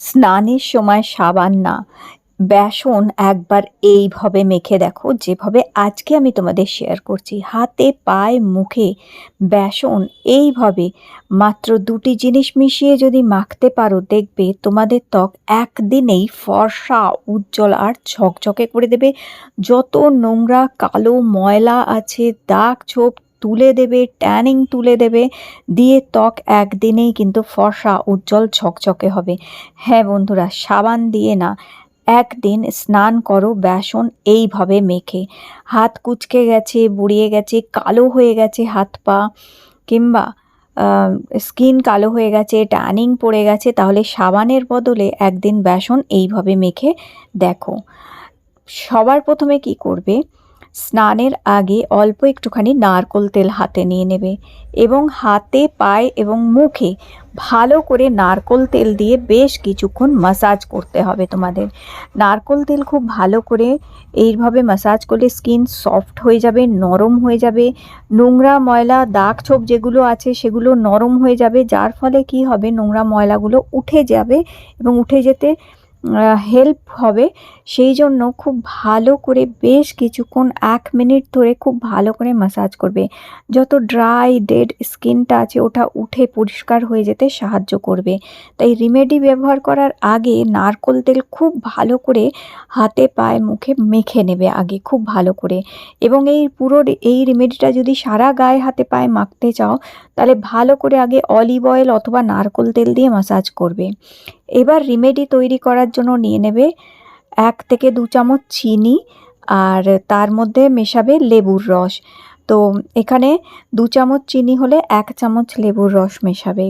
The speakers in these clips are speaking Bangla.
স্নানের সময় সাবান না, বেসন একবার এইভাবে মেখে দেখো, যেভাবে আজকে আমি তোমাদের শেয়ার করছি। হাতে, পায়ে, মুখে বেসন এইভাবে মাত্র দুটি জিনিস মিশিয়ে যদি মাখতে পারো, দেখবে তোমাদের ত্বক একদিনেই ফর্সা, উজ্জ্বল আর ঝকঝকে করে দেবে। যত নোংরা, কালো ময়লা আছে, দাগ ছোপ তুলে দেবে ট্যানিং তুলে দেবে। দিয়ে ত্বক একদিনেই কিন্তু ফর্সা, উজ্জ্বল, ঝকঝকে হবে। হ্যাঁ বন্ধুরা, সাবান দিয়ে না, একদিন স্নান করো, বেসন এইভাবে মেখে। হাত কুচকে গেছে, বুড়িয়ে গেছে, কালো হয়ে গেছে হাত পা, কিংবা স্কিন কালো হয়ে গেছে ট্যানিং পড়ে গেছে, তাহলে সাবানের বদলে একদিন বেসন এইভাবে মেখে দেখো। সবার প্রথমে কি করবে? স্নানের আগে অল্প একটুখানি নারকোল তেল হাতে নিয়ে নেবে এবং হাতে, পায়ে এবং মুখে ভালো করে নারকোল তেল দিয়ে বেশ কিছুক্ষণ মাসাজ করতে হবে তোমাদের। নারকোল তেল খুব ভালো করে এইভাবে মাসাজ করলে স্কিন সফট হয়ে যাবে, নরম হয়ে যাবে। নোংরা ময়লা, দাগ ছোপ যেগুলো আছে সেগুলো নরম হয়ে যাবে, যার ফলে কি হবে? নোংরা ময়লাগুলো উঠে যাবে এবং উঠে যেতে হেল্প হবে। সেই জন্য খুব ভালো করে বেশ কিছুক্ষণ, এক মিনিট ধরে খুব ভালো করে ম্যাসাজ করবে। যত ড্রাই ডেড স্কিনটা আছে, ওটা উঠে পরিষ্কার হয়ে যেতে সাহায্য করবে। তাই রিমেডি ব্যবহার করার আগে নারকোল তেল খুব ভালো করে হাতে পায়ে মুখে মেখে নেবে আগে, খুব ভালো করে। এবং এই পুরো এই রেমেডিটা যদি সারা গায়ে হাতে পায়ে মাখতে চাও, তাহলে ভালো করে আগে অলিভ অয়েল অথবা নারকোল তেল দিয়ে মাসাজ করবে। এবার রিমেডি তৈরি করার জন্য নিয়ে নেবে এক থেকে দু চামচ চিনি আর তার মধ্যে মেশাবে লেবুর রস। তো এখানে দু চামচ চিনি হলে এক চামচ লেবুর রস মেশাবে।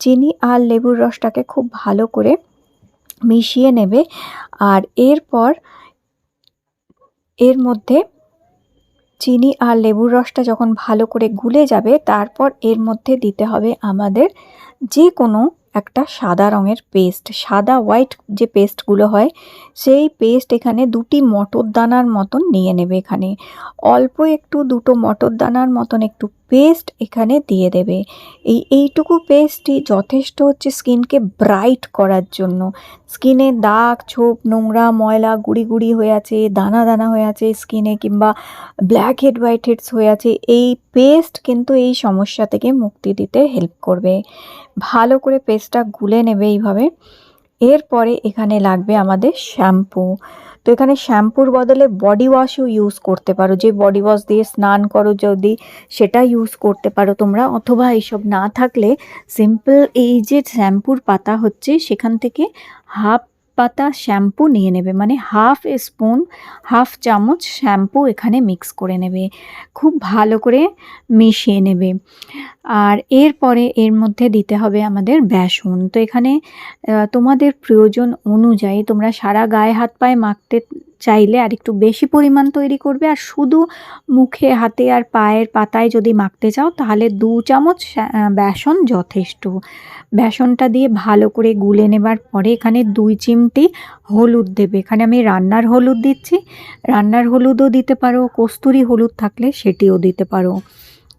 চিনি আর লেবুর রসটাকে খুব ভালো করে মিশিয়ে নেবে আর এরপর এর মধ্যে চিনি আর লেবুর রসটা যখন ভালো করে গুলে যাবে, তারপর এর মধ্যে দিতে হবে আমাদের যে কোনো একটা সাদা রঙের পেস্ট সাদা হোয়াইট যে পেস্টগুলো হয়, সেই পেস্ট এখানে দুটি মটর দানার মতন নিয়ে নেবে এখানে। অল্প একটু দুটো মটর দানার মতন একটু পেস্ট এখানে দিয়ে দেবে। এই, এইটুকু পেস্টই যথেষ্ট হচ্ছে স্কিনকে ব্রাইট করার জন্য। স্কিনে দাগ, ছোপ, নোংরা, ময়লা, গুড়ি গুড়ি হয়ে আছে, দানা দানা হয়ে আছে স্কিনে কিংবা ব্ল্যাক হেড হোয়াইট হেডস হয়ে আছে, এই পেস্ট কিন্তু এই সমস্যা থেকে মুক্তি দিতে হেল্প করবে। ভালো করে পেস্টটা গুলে নেবে এইভাবে। এরপরে এখানে লাগবে আমাদের শ্যাম্পু তো এখানে শ্যাম্পুর বদলে বডি ওয়াশও ইউজ করতে পারো। যে বডি ওয়াশ দিয়ে স্নান করো যদি, সেটা ইউজ করতে পারো তোমরা। অথবা এইসব না থাকলে সিম্পল এই যে শ্যাম্পুর পাতা হচ্ছে, সেখান থেকে হাফ পাতা শ্যাম্পু নিয়ে নেবে মানে হাফ স্পুন, হাফ চামচ শ্যাম্পু এখানে মিক্স করে নেবে। খুব ভালো করে মিশিয়ে নেবে। আর এরপরে এর মধ্যে দিতে হবে আমাদের বেসন। তো এখানে তোমাদের প্রয়োজন অনুযায়ী তোমরা সারা গায়ে হাত পায়ে মাখতে চাইলে আর একটু বেশি পরিমাণ তৈরি করবে। আর শুধু মুখে, হাতে আর পায়ের পাতায় যদি মাখতে চাও, তাহলে দু চামচ বেসন যথেষ্ট। বেসনটা দিয়ে ভালো করে গুলে নেবার পরে এখানে দুই চিমটি হলুদ দেবে। এখানে আমি রান্নার হলুদ দিচ্ছি। রান্নার হলুদও দিতে পারো, কস্তুরি হলুদ থাকলে সেটিও দিতে পারো।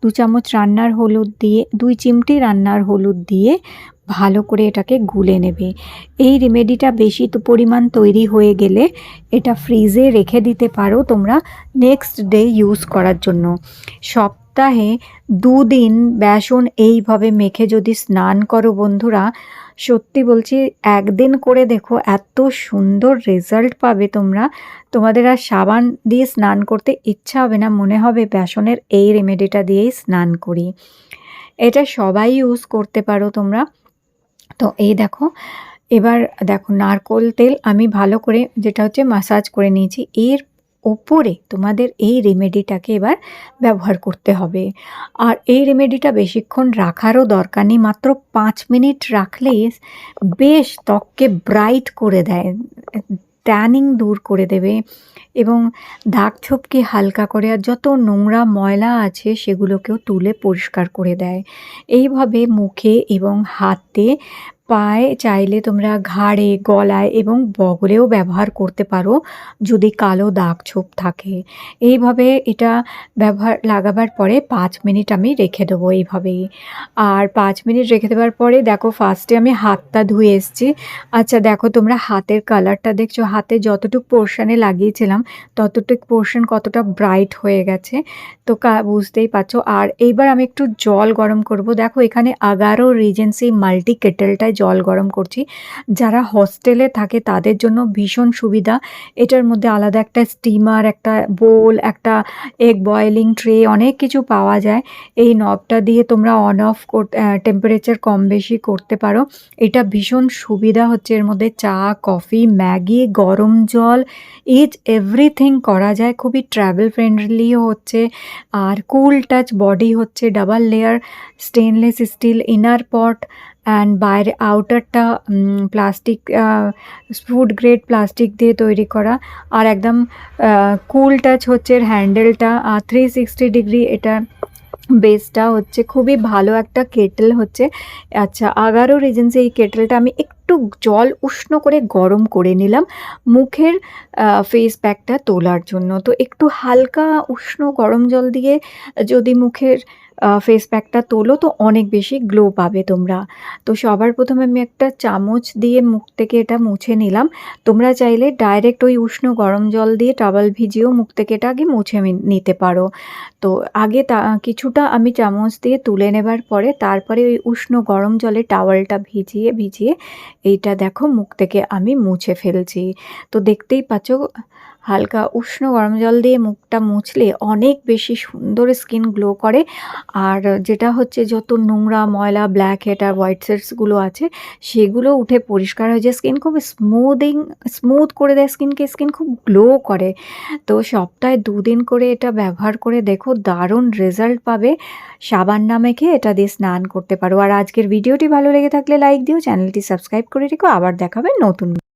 দু চামচ রান্নার হলুদ দিয়ে, দুই চিমটি রান্নার হলুদ দিয়ে ভালো করে এটাকে গুলে নেবে। এই রেমেডিটা বেশি তো পরিমাণ তৈরি হয়ে গেলে এটা ফ্রিজে রেখে দিতে পারো তোমরা নেক্সট ডে ইউজ করার জন্য। সব সপ্তাহে দুদিন বেসন এইভাবে মেখে যদি স্নান করো বন্ধুরা, সত্যি বলছি একদিন করে দেখো এত সুন্দর রেজাল্ট পাবে তোমরা। তোমাদের আর সাবান দিয়ে স্নান করতে ইচ্ছা হবে না, মনে হবে বেসনের এই রেমেডিটা দিয়েই স্নান করি। এটা সবাই ইউজ করতে পারো তোমরা। তো এই দেখো, এবার দেখো নারকোল তেল আমি ভালো করে যেটা হচ্ছে মাসাজ করে নিয়েছি। এর ওপরে তোমাদের এই রেমেডিটাকে এবার ব্যবহার করতে হবে। আর এই রেমেডিটা বেশিক্ষণ রাখারও দরকার নেই, মাত্র পাঁচ মিনিট রাখলেই বেশ ত্বককে ব্রাইট করে দেয়। ট্যানিং দূর করে দেবে এবং দাগ ছোপকে হালকা করে আর যত নোংরা ময়লা আছে সেগুলোকেও তুলে পরিষ্কার করে দেয়। এইভাবে মুখে এবং হাতে পায়ে চাইলে তোমরা ঘাড়ে, গলায় এবং বগলেও ব্যবহার করতে পারো যদি কালো দাগ ছোপ থাকে। এইভাবে এটা ব্যবহার লাগাবার পরে পাঁচ মিনিট আমি রেখে দেবো এইভাবেই। আর পাঁচ মিনিট রেখে দেওয়ার পরে দেখো ফার্স্টে আমি হাতটা ধুয়ে এসেছি। আচ্ছা দেখো তোমরা হাতের কালারটা দেখছ। হাতে যতটুকু পোর্শনে লাগিয়েছিলাম ততটুকু পোর্শন কতটা ব্রাইট হয়ে গেছে তো বুঝতেই পারছ। আর এইবার আমি একটু জল গরম করব। দেখো এখানে আগারো রিজেন্সি মাল্টি কেটেলটায় জল গরম করছি। যারা হস্টেলে থাকে তাদের জন্য ভীষণ সুবিধা। এটার মধ্যে আলাদা একটা স্টিমার, একটা বোল, একটা এগ বয়েলিং ট্রে অনেক কিছু পাওয়া যায়। এই নবটা দিয়ে তোমরা অন অফ টেম্পারেচার কম বেশি করতে পারো। এটা ভীষণ সুবিধা হচ্ছে এর মধ্যে চা, কফি, ম্যাগি, গরম জল ইচ এভরিথিং করা যায়। খুবই ট্রাভেল ফ্রেন্ডলিও হচ্ছে। আর কুল টাচ বডি হচ্ছে double layer stainless steel inner pot and বাইরে আউটারটা প্লাস্টিক ফুড গ্রেড প্লাস্টিক দিয়ে তৈরি করা। আর একদম কুল টাচ হচ্ছে হ্যান্ডেলটা থ্রি সিক্সটি ডিগ্রি এটা বেসটা হচ্ছে খুবই ভালো একটা কেটেল হচ্ছে। আচ্ছা আগারো রিজেন্সি এই কেটেলটা আমি একটু জল উষ্ণ করে গরম করে নিলাম মুখের ফেস প্যাকটা তোলার জন্য। তো একটু হালকা উষ্ণ গরম জল দিয়ে যদি মুখের ফেস প্যাকটা তোলো তো অনেক বেশি গ্লো পাবে তোমরা। তো সবার প্রথমে আমি একটা চামচ দিয়ে মুখ থেকে এটা মুছে নিলাম। তোমরা চাইলে ডাইরেক্ট ওই উষ্ণ গরম জল দিয়ে টাওয়াল ভিজিয়েও মুখ থেকে এটা আগে মুছে নিতে পারো। তো আগে তা, কিছুটা আমি চামচ দিয়ে তুলে নেবার পরে তারপরে ওই উষ্ণ গরম জলে টাওয়ালটা ভিজিয়ে ভিজিয়ে এইটা দেখো মুখ থেকে আমি মুছে ফেলছি। তো দেখতেই পাচ্ছ হালকা উষ্ণ গরম জল দিয়ে মুখটা মুছলে অনেক বেশি সুন্দর স্কিন গ্লো করে। আর যেটা হচ্ছে যত নোংরা, ময়লা ব্ল্যাক হেড আর হোয়াইট সেটসগুলো আছে, সেগুলো উঠে পরিষ্কার হয়ে যায়। স্কিন খুব স্মুদিং স্মুথ করে দেয় স্কিনকে স্কিন খুব গ্লো করে। তো সপ্তাহে দুদিন করে এটা ব্যবহার করে দেখো, দারুণ রেজাল্ট পাবে। সাবান না মেখে এটা দিয়ে স্নান করতে পারো। আর আজকের ভিডিওটি ভালো লেগে থাকলে লাইক দিও চ্যানেলটি সাবস্ক্রাইব করে রেখো। আবার দেখাবে নতুন